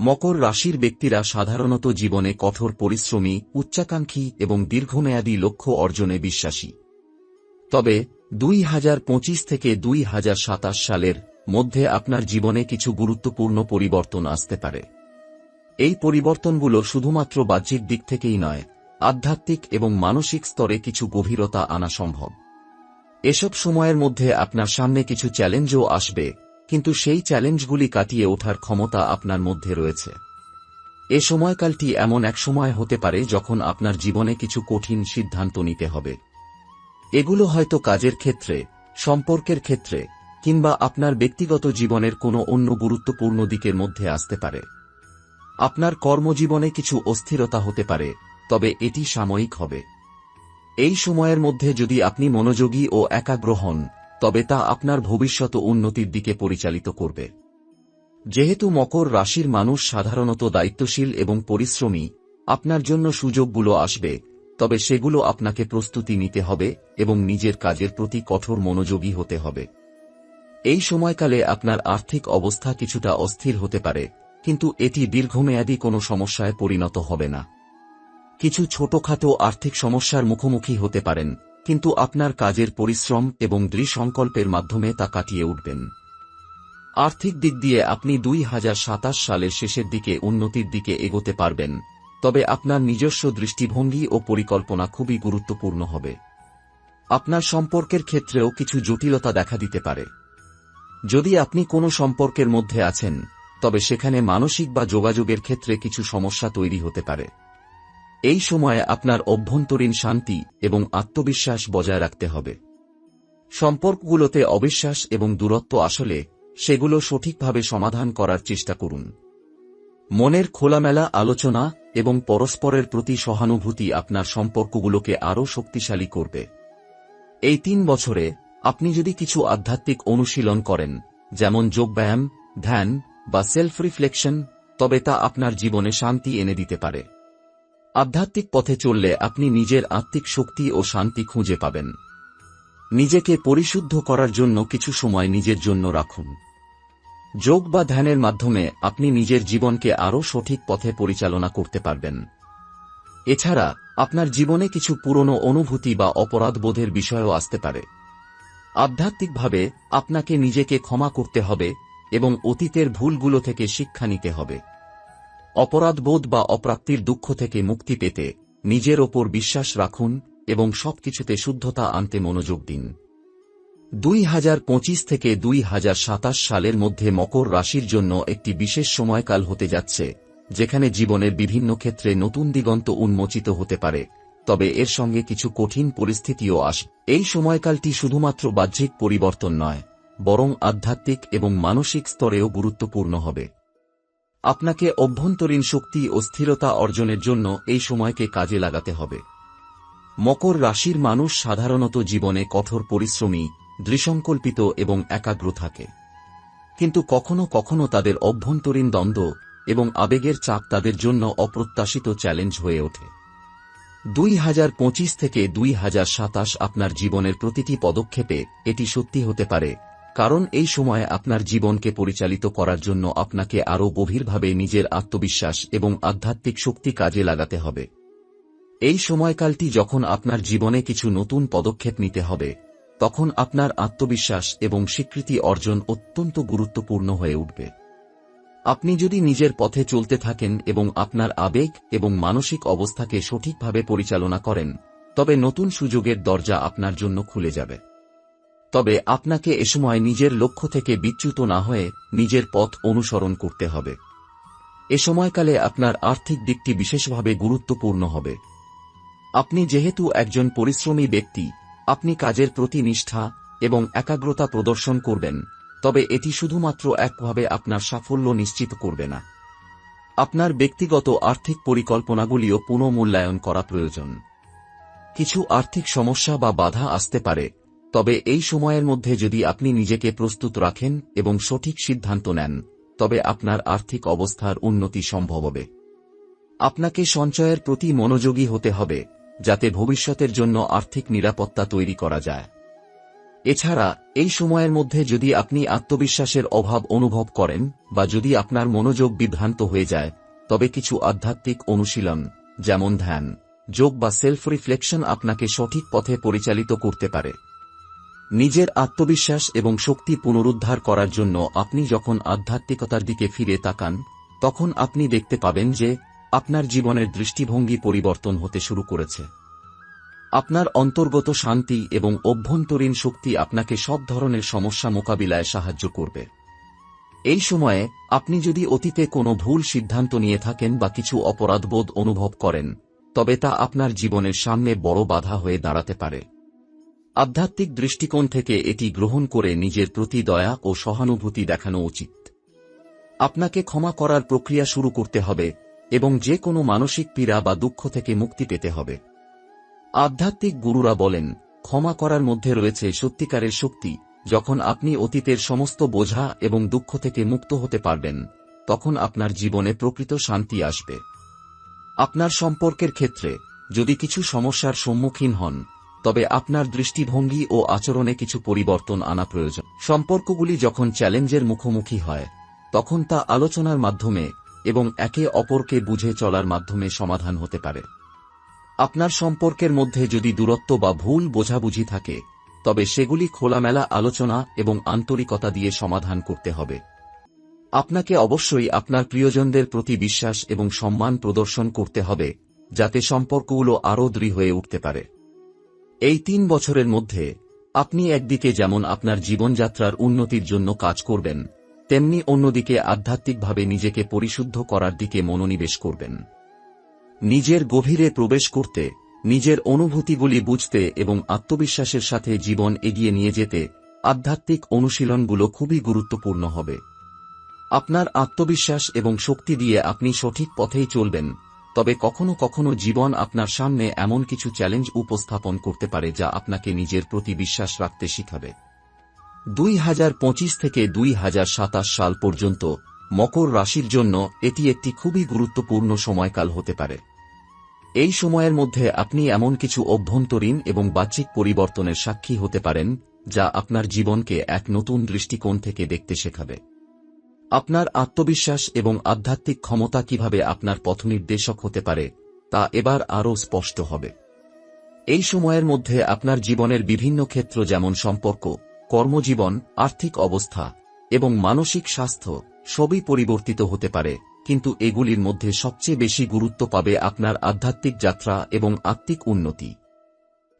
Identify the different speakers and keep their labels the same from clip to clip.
Speaker 1: মকর রাশির ব্যক্তিরা সাধারণত জীবনে কঠোর পরিশ্রমী, উচ্চাকাঙ্ক্ষী এবং দীর্ঘমেয়াদী লক্ষ্য অর্জনে বিশ্বাসী। তবে দুই হাজার পঁচিশ থেকে দুই হাজার সাতাশ সালের মধ্যে আপনার জীবনে কিছু গুরুত্বপূর্ণ পরিবর্তন আসতে পারে। এই পরিবর্তনগুলো শুধুমাত্র বাহ্যিক দিক থেকেই নয়, আধ্যাত্মিক এবং মানসিক স্তরে কিছু গভীরতা আনা সম্ভব। এসব সময়ের মধ্যে আপনার সামনে কিছু চ্যালেঞ্জও আসবে কিন্তু সেই চ্যালেঞ্জগুলি কাটিয়ে ওঠার ক্ষমতা আপনার মধ্যে রয়েছে। এ সময়কালটি এমন এক সময় হতে পারে যখন আপনার জীবনে কিছু কঠিন সিদ্ধান্ত নিতে হবে। এগুলো হয়তো কাজের ক্ষেত্রে, সম্পর্কের ক্ষেত্রে, কিংবা আপনার ব্যক্তিগত জীবনের কোনো অন্য গুরুত্বপূর্ণ দিকের মধ্যে আসতে পারে। আপনার কর্মজীবনে কিছু অস্থিরতা হতে পারে, তবে এটি সাময়িক হবে। এই সময়ের মধ্যে যদি আপনি মনোযোগী ও একাগ্র হন তবে তা আপনার ভবিষ্যৎ উন্নতির দিকে পরিচালিত করবে। যেহেতু মকর রাশির মানুষ সাধারণত দায়িত্বশীল এবং পরিশ্রমী, আপনার জন্য সুযোগগুলো আসবে, তবে সেগুলো আপনাকে প্রস্তুতি নিতে হবে এবং নিজের কাজের প্রতি কঠোর মনোযোগী হতে হবে। এই সময়কালে আপনার আর্থিক অবস্থা কিছুটা অস্থির হতে পারে, কিন্তু এটি দীর্ঘমেয়াদী কোনো সমস্যায় পরিণত হবে না। কিছু ছোটখাটো আর্থিক সমস্যার মুখোমুখি হতে পারেন কিন্তু আপনার কাজের পরিশ্রম এবং দৃঢ় সংকল্পের মাধ্যমে তা কাটিয়ে উঠবেন। আর্থিক দিক দিয়ে আপনি দুই হাজার সাতাশ সালের শেষের দিকে উন্নতির দিকে এগোতে পারবেন, তবে আপনার নিজস্ব দৃষ্টিভঙ্গি ও পরিকল্পনা খুবই গুরুত্বপূর্ণ হবে। আপনার সম্পর্কের ক্ষেত্রেও কিছু জটিলতা দেখা দিতে পারে। যদি আপনি কোনো সম্পর্কের মধ্যে আছেন, তবে সেখানে মানসিক বা যোগাযোগের ক্ষেত্রে কিছু সমস্যা তৈরি হতে পারে। এই সময়ে আপনার অভ্যন্তরীণ শান্তি এবং আত্মবিশ্বাস বজায় রাখতে হবে। সম্পর্কগুলোতে অবিশ্বাস এবং দূরত্ব আসলে সেগুলো সঠিকভাবে সমাধান করার চেষ্টা করুন। মনের খোলামেলা আলোচনা এবং পরস্পরের প্রতি সহানুভূতি আপনার সম্পর্কগুলোকে আরও শক্তিশালী করবে। এই তিন বছরে আপনি যদি কিছু আধ্যাত্মিক অনুশীলন করেন, যেমন যোগব্যায়াম ধ্যান বা সেলফ রিফ্লেকশন তবে তা আপনার জীবনে শান্তি এনে দিতে পারে। আধ্যাত্মিক পথে চললে আপনি নিজের আত্মিক শক্তি ও শান্তি খুঁজে পাবেন। নিজেকে পরিশুদ্ধ করার জন্য কিছু সময় নিজের জন্য রাখুন। যোগ বা ধ্যানের মাধ্যমে আপনি নিজের জীবনকে আরও সঠিক পথে পরিচালনা করতে পারবেন। এছাড়া, আপনার জীবনে কিছু পুরনো অনুভূতি বা অপরাধবোধের বিষয়ও আসতে পারে। আধ্যাত্মিকভাবে আপনাকে নিজেকে ক্ষমা করতে হবে এবং অতীতের ভুলগুলো থেকে শিক্ষা নিতে হবে। অপরাধবোধ বা অপ্রাপ্তির দুঃখ থেকে মুক্তি পেতে নিজের ওপর বিশ্বাস রাখুন এবং সবকিছুতে শুদ্ধতা আনতে মনোযোগ দিন। দুই হাজার পঁচিশ থেকে দুই হাজার সাতাশ সালের মধ্যে মকর রাশির জন্য একটি বিশেষ সময়কাল হতে যাচ্ছে, যেখানে জীবনের বিভিন্ন ক্ষেত্রে নতুন দিগন্ত উন্মোচিত হতে পারে। তবে এর সঙ্গে কিছু কঠিন পরিস্থিতিও আস এই সময়কালটি শুধুমাত্র বাহ্যিক পরিবর্তন নয়, বরং আধ্যাত্মিক এবং মানসিক স্তরেও গুরুত্বপূর্ণ হবে। আপনাকে অভ্যন্তরীণ শক্তি ও স্থিরতা অর্জনের জন্য এই সময়কে কাজে লাগাতে হবে। মকর রাশির মানুষ সাধারণত জীবনে কঠোর পরিশ্রমী, দৃসংকল্পিত এবং একাগ্র থাকে। কিন্তু কখনো কখনো তাদের অভ্যন্তরীণ দ্বন্দ্ব এবং আবেগের চাপ তাদের জন্য অপ্রত্যাশিত চ্যালেঞ্জ হয়ে ওঠে। দুই হাজার পঁচিশ থেকে দুই হাজার সাতাশ আপনার জীবনের প্রতিটি পদক্ষেপে এটি সত্যি হতে পারে কারণ এই সময়ে আপনার জীবনকে পরিচালিত করার জন্য আপনাকে আরও গভীরভাবে নিজের আত্মবিশ্বাস এবং আধ্যাত্মিক শক্তি কাজে লাগাতে হবে। এই সময়কালটি যখন আপনার জীবনে কিছু নতুন পদক্ষেপ নিতে হবে, তখন আপনার আত্মবিশ্বাস এবং স্বীকৃতি অর্জন অত্যন্ত গুরুত্বপূর্ণ হয়ে উঠবে। আপনি যদি নিজের পথে চলতে থাকেন এবং আপনার আবেগ এবং মানসিক অবস্থাকে সঠিকভাবে পরিচালনা করেন, তবে নতুন সুযোগের দরজা আপনার জন্য খুলে যাবে। তবে আপনাকে এ সময় নিজের লক্ষ্য থেকে বিচ্যুত না হয়ে নিজের পথ অনুসরণ করতে হবে। এ সময়কালে আপনার আর্থিক দিকটি বিশেষভাবে গুরুত্বপূর্ণ হবে। আপনি যেহেতু একজন পরিশ্রমী ব্যক্তি, আপনি কাজের প্রতি নিষ্ঠা এবং একাগ্রতা প্রদর্শন করবেন, তবে এটি শুধুমাত্র একভাবে আপনার সাফল্য নিশ্চিত করবে না। আপনার ব্যক্তিগত আর্থিক পরিকল্পনাগুলিও পুনঃমূল্যায়ন করা প্রয়োজন। কিছু আর্থিক সমস্যা বা বাধা আসতে পারে তবে এই সময়ের মধ্যে যদি আপনি নিজেকে প্রস্তুত রাখেন এবং সঠিক সিদ্ধান্ত নেন, তবে আপনার আর্থিক অবস্থার উন্নতি সম্ভব হবে। আপনাকে সঞ্চয়ের প্রতি মনোযোগী হতে হবে, যাতে ভবিষ্যতের জন্য আর্থিক নিরাপত্তা তৈরি করা যায়। এছাড়া, এই সময়ের মধ্যে যদি আপনি আত্মবিশ্বাসের অভাব অনুভব করেন বা যদি আপনার মনোযোগ বিভ্রান্ত হয়ে যায়, তবে কিছু আধ্যাত্মিক অনুশীলন, যেমন ধ্যান, যোগ বা সেলফ রিফ্লেকশন আপনাকে সঠিক পথে পরিচালিত করতে পারে। নিজের আত্মবিশ্বাস এবং শক্তি পুনরুদ্ধার করার জন্য আপনি যখন আধ্যাত্মিকতার দিকে ফিরে তাকান, তখন আপনি দেখতে পাবেন যে আপনার জীবনের দৃষ্টিভঙ্গি পরিবর্তন হতে শুরু করেছে। আপনার অন্তর্গত শান্তি এবং অভ্যন্তরীণ শক্তি আপনাকে সব ধরনের সমস্যা মোকাবিলায় সাহায্য করবে। এই সময়ে আপনি যদি অতীতে কোনো ভুল সিদ্ধান্ত নিয়ে থাকেন বা কিছু অপরাধবোধ অনুভব করেন, তবে তা আপনার জীবনের সামনে বড় বাধা হয়ে দাঁড়াতে পারে। আধ্যাত্মিক দৃষ্টিকোণ থেকে এটি গ্রহণ করে নিজের প্রতি দয়া ও সহানুভূতি দেখানো উচিত। আপনাকে ক্ষমা করার প্রক্রিয়া শুরু করতে হবে এবং যে কোনো মানসিক পীড়া বা দুঃখ থেকে মুক্তি পেতে হবে। আধ্যাত্মিক গুরুরা বলেন, ক্ষমা করার মধ্যে রয়েছে সত্যিকারের শক্তি। যখন আপনি অতীতের সমস্ত বোঝা এবং দুঃখ থেকে মুক্ত হতে পারবেন, তখন আপনার জীবনে প্রকৃত শান্তি আসবে। আপনার সম্পর্কের ক্ষেত্রে যদি কিছু সমস্যার সম্মুখীন হন তবে আপনার দৃষ্টিভঙ্গি ও আচরণে কিছু পরিবর্তন আনা প্রয়োজন। সম্পর্কগুলি যখন চ্যালেঞ্জের মুখোমুখি হয়, তখন তা আলোচনার মাধ্যমে এবং একে অপরকে বুঝে চলার মাধ্যমে সমাধান হতে পারে। আপনার সম্পর্কের মধ্যে যদি দূরত্ব বা ভুল বোঝাবুঝি থাকে, তবে সেগুলি খোলামেলা আলোচনা এবং আন্তরিকতা দিয়ে সমাধান করতে হবে। আপনাকে অবশ্যই আপনার প্রিয়জনদের প্রতি বিশ্বাস এবং সম্মান প্রদর্শন করতে হবে, যাতে সম্পর্কগুলো আরও দৃঢ় হয়ে উঠতে পারে। এই তিন বছরের মধ্যে, আপনি একদিকে যেমন আপনার জীবনযাত্রার উন্নতির জন্য কাজ করবেন, তেমনি অন্যদিকে আধ্যাত্মিকভাবে নিজেকে পরিশুদ্ধ করার দিকে মনোনিবেশ করবেন। নিজের গভীরে প্রবেশ করতে, নিজের অনুভূতিগুলি বুঝতে এবং আত্মবিশ্বাসের সাথে জীবন এগিয়ে নিয়ে যেতে আধ্যাত্মিক অনুশীলনগুলো খুবই গুরুত্বপূর্ণ হবে। আপনার আত্মবিশ্বাস এবং শক্তি দিয়ে আপনি সঠিক পথেই চলবেন তবে কখনো কখনো জীবন আপনার সামনে এমন কিছু চ্যালেঞ্জ উপস্থাপন করতে পারে যা আপনাকে নিজের প্রতি বিশ্বাস রাখতে শিখাবে। দুই হাজার পঁচিশ থেকে দুই হাজার সাতাশ সাল পর্যন্ত মকর রাশির জন্য এটি একটি খুবই গুরুত্বপূর্ণ সময়কাল হতে পারে। এই সময়ের মধ্যে আপনি এমন কিছু অভ্যন্তরীণ এবং বাহ্যিক পরিবর্তনের সাক্ষী হতে পারেন যা আপনার জীবনকে এক নতুন দৃষ্টিকোণ থেকে দেখতে শেখাবে। আপনার আত্মবিশ্বাস এবং আধ্যাত্মিক ক্ষমতা কীভাবে আপনার পথনির্দেশক হতে পারে, তা এবার আরও স্পষ্ট হবে। এই সময়ের মধ্যে আপনার জীবনের বিভিন্ন ক্ষেত্র যেমন সম্পর্ক, কর্মজীবন, আর্থিক অবস্থা এবং মানসিক স্বাস্থ্য, সবই পরিবর্তিত হতে পারে, কিন্তু এগুলির মধ্যে সবচেয়ে বেশি গুরুত্ব পাবে আপনার আধ্যাত্মিক যাত্রা এবং আত্মিক উন্নতি।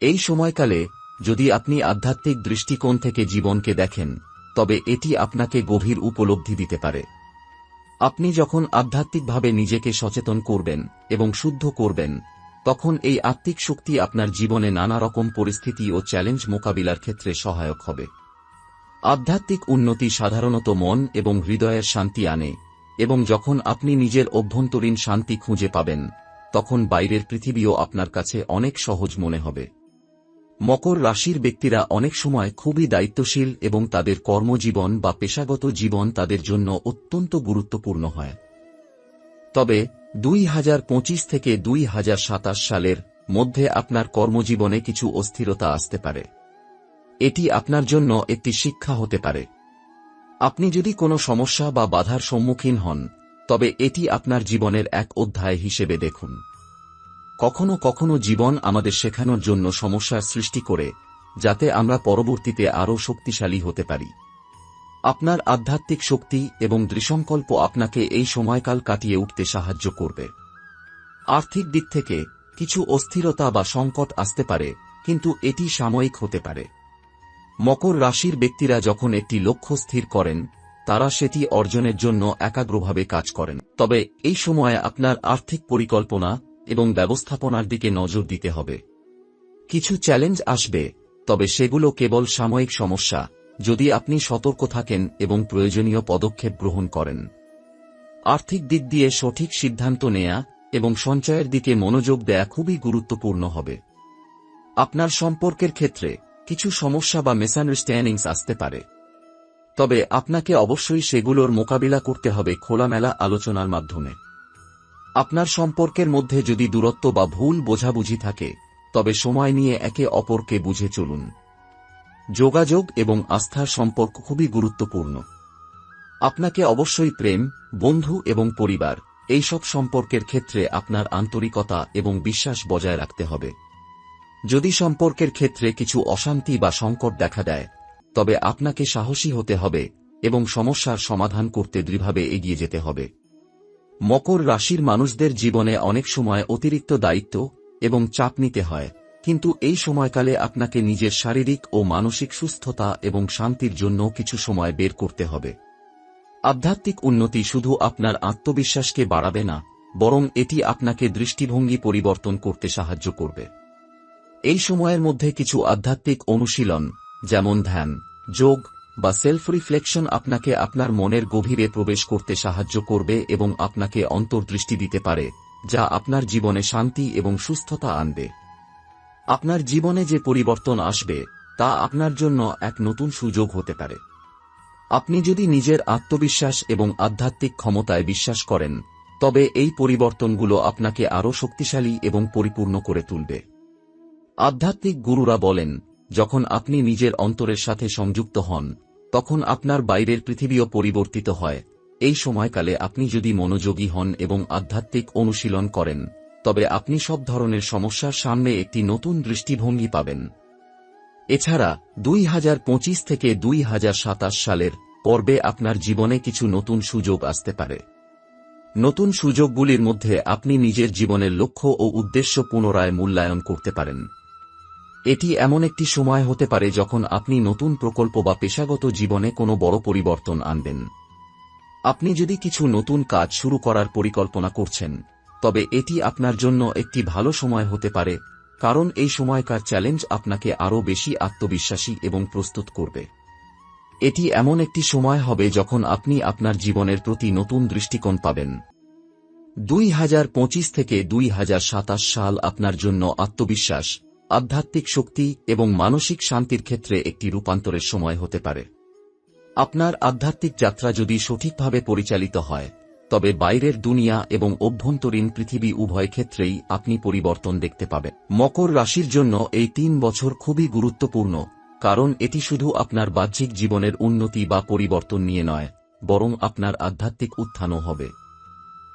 Speaker 1: এই সময়কালে যদি আপনি আধ্যাত্মিক দৃষ্টিকোণ থেকে জীবনকে দেখেন তবে এটি আপনাকে গভীর উপলব্ধি দিতে পারে। আপনি যখন আধ্যাত্মিকভাবে নিজেকে সচেতন করবেন এবং শুদ্ধ করবেন, তখন এই আত্মিক শক্তি আপনার জীবনে নানা রকম পরিস্থিতি ও চ্যালেঞ্জ মোকাবিলার ক্ষেত্রে সহায়ক হবে। আধ্যাত্মিক উন্নতি সাধারণত মন এবং হৃদয়ের শান্তি আনে, এবং যখন আপনি নিজের অভ্যন্তরীণ শান্তি খুঁজে পাবেন, তখন বাইরের পৃথিবীও আপনার কাছে অনেক সহজ মনে হবে। মকর রাশির ব্যক্তিরা অনেক সময় খুবই দায়িত্বশীল এবং তাদের কর্মজীবন বা পেশাগত জীবন তাদের জন্য অত্যন্ত গুরুত্বপূর্ণ হয়। তবে, দুই হাজার পঁচিশ থেকে দুই হাজার সাতাশ সালের মধ্যে আপনার কর্মজীবনে কিছু অস্থিরতা আসতে পারে। এটি আপনার জন্য একটি শিক্ষা হতে পারে। আপনি যদি কোনো সমস্যা বা বাধার সম্মুখীন হন, তবে এটি আপনার জীবনের এক অধ্যায় হিসেবে দেখুন। কখনো কখনো জীবন আমাদের শেখানোর জন্য সমস্যার সৃষ্টি করে, যাতে আমরা পরবর্তীতে আরও শক্তিশালী হতে পারি। আপনার আধ্যাত্মিক শক্তি এবং দৃসংকল্প আপনাকে এই সময়কাল কাটিয়ে উঠতে সাহায্য করবে। আর্থিক দিক থেকে কিছু অস্থিরতা বা সংকট আসতে পারে, কিন্তু এটি সাময়িক হতে পারে। মকর রাশির ব্যক্তিরা যখন একটি লক্ষ্য স্থির করেন, তারা সেটি অর্জনের জন্য একাগ্রভাবে কাজ করেন। তবে এই সময়ে আপনার আর্থিক পরিকল্পনা এবং ব্যবস্থাপনার দিকে নজর দিতে হবে। কিছু চ্যালেঞ্জ আসবে, তবে সেগুলো কেবল সাময়িক সমস্যা, যদি আপনি সতর্ক থাকেন এবং প্রয়োজনীয় পদক্ষেপ গ্রহণ করেন। আর্থিক দিক দিয়ে সঠিক সিদ্ধান্ত নেয়া এবং সঞ্চয়ের দিকে মনোযোগ দেয়া খুবই গুরুত্বপূর্ণ হবে। আপনার সম্পর্কের ক্ষেত্রে কিছু সমস্যা বা মিসআন্ডারস্ট্যান্ডিংস আসতে পারে। তবে আপনাকে অবশ্যই সেগুলোর মোকাবিলা করতে হবে খোলামেলা আলোচনার মাধ্যমে। আপনার সম্পর্কের মধ্যে যদি দূরত্ব বা ভুল বোঝাবুঝি থাকে, তবে সময় নিয়ে একে অপরকে বুঝে চলুন। যোগাযোগ এবং আস্থার সম্পর্ক খুবই গুরুত্বপূর্ণ। আপনাকে অবশ্যই প্রেম, বন্ধু এবং পরিবার এইসব সম্পর্কের ক্ষেত্রে আপনার আন্তরিকতা এবং বিশ্বাস বজায় রাখতে হবে। যদি সম্পর্কের ক্ষেত্রে কিছু অশান্তি বা সংকট দেখা দেয়, তবে আপনাকে সাহসী হতে হবে এবং সমস্যার সমাধান করতে দৃঢ়ভাবে এগিয়ে যেতে হবে। মকর রাশির মানুষদের জীবনে অনেক সময় অতিরিক্ত দায়িত্ব এবং চাপ নিতে হয়, কিন্তু এই সময়কালে আপনাকে নিজের শারীরিক ও মানসিক সুস্থতা এবং শান্তির জন্য কিছু সময় বের করতে হবে। আধ্যাত্মিক উন্নতি শুধু আপনার আত্মবিশ্বাসকে বাড়াবে না, বরং এটি আপনাকে দৃষ্টিভঙ্গি পরিবর্তন করতে সাহায্য করবে। এই সময়ের মধ্যে কিছু আধ্যাত্মিক অনুশীলন, যেমন ধ্যান, যোগ বা সেলফ রিফ্লেকশন আপনাকে আপনার মনের গভীরে প্রবেশ করতে সাহায্য করবে এবং আপনাকে অন্তর্দৃষ্টি দিতে পারে, যা আপনার জীবনে শান্তি এবং সুস্থতা আনবে। আপনার জীবনে যে পরিবর্তন আসবে, তা আপনার জন্য এক নতুন সুযোগ হতে পারে। আপনি যদি নিজের আত্মবিশ্বাস এবং আধ্যাত্মিক ক্ষমতায় বিশ্বাস করেন, তবে এই পরিবর্তনগুলো আপনাকে আরও শক্তিশালী এবং পরিপূর্ণ করে তুলবে। আধ্যাত্মিক গুরুরা বলেন যখন আপনি নিজের অন্তরের সাথে সংযুক্ত হন, তখন আপনার বাইরের পৃথিবীও পরিবর্তিত হয়। এই সময়কালে আপনি যদি মনোযোগী হন এবং আধ্যাত্মিক অনুশীলন করেন, তবে আপনি সব ধরনের সমস্যার সামনে একটি নতুন দৃষ্টিভঙ্গি পাবেন। এছাড়া, দুই হাজার পঁচিশ থেকে দুই হাজার সাতাশ সালের পর্বে আপনার জীবনে কিছু নতুন সুযোগ আসতে পারে। নতুন সুযোগগুলির মধ্যে আপনি নিজের জীবনের লক্ষ্য ও উদ্দেশ্য পুনরায় মূল্যায়ন করতে পারেন। এটি এমন একটি সময় হতে পারে যখন আপনি নতুন প্রকল্প বা পেশাগত জীবনে কোনো বড় পরিবর্তন আনবেন। আপনি যদি কিছু নতুন কাজ শুরু করার পরিকল্পনা করছেন, তবে এটি আপনার জন্য একটি ভালো সময় হতে পারে, কারণ এই সময়কার চ্যালেঞ্জ আপনাকে আরও বেশি আত্মবিশ্বাসী এবং প্রস্তুত করবে। এটি এমন একটি সময় হবে যখন আপনি আপনার জীবনের প্রতি নতুন দৃষ্টিকোণ পাবেন। দুই হাজার পঁচিশ থেকে দুই হাজার সাতাশ সাল আপনার জন্য আত্মবিশ্বাস আধ্যাত্মিক শক্তি এবং মানসিক শান্তির ক্ষেত্রে একটি রূপান্তরের সময় হতে পারে। আপনার আধ্যাত্মিক যাত্রা যদি সঠিকভাবে পরিচালিত হয়, তবে বাইরের দুনিয়া এবং অভ্যন্তরীণ পৃথিবী উভয় ক্ষেত্রেই আপনি পরিবর্তন দেখতে পাবেন। মকর রাশির জন্য এই তিন বছর খুবই গুরুত্বপূর্ণ, কারণ এটি শুধু আপনার বাহ্যিক জীবনের উন্নতি বা পরিবর্তন নিয়ে নয়, বরং আপনার আধ্যাত্মিক উত্থানও হবে।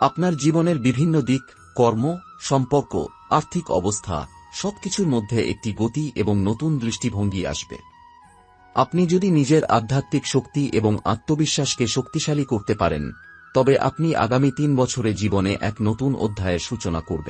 Speaker 1: আপনার জীবনের বিভিন্ন দিক, কর্ম, সম্পর্ক, আর্থিক অবস্থা সবকিছুর মধ্যে একটি গতি এবং নতুন দৃষ্টিভঙ্গি আসবে। আপনি যদি নিজের আধ্যাত্মিক শক্তি এবং আত্মবিশ্বাসকে শক্তিশালী করতে পারেন, তবে আপনি আগামী তিন বছরে জীবনে এক নতুন অধ্যায়ের সূচনা করবেন।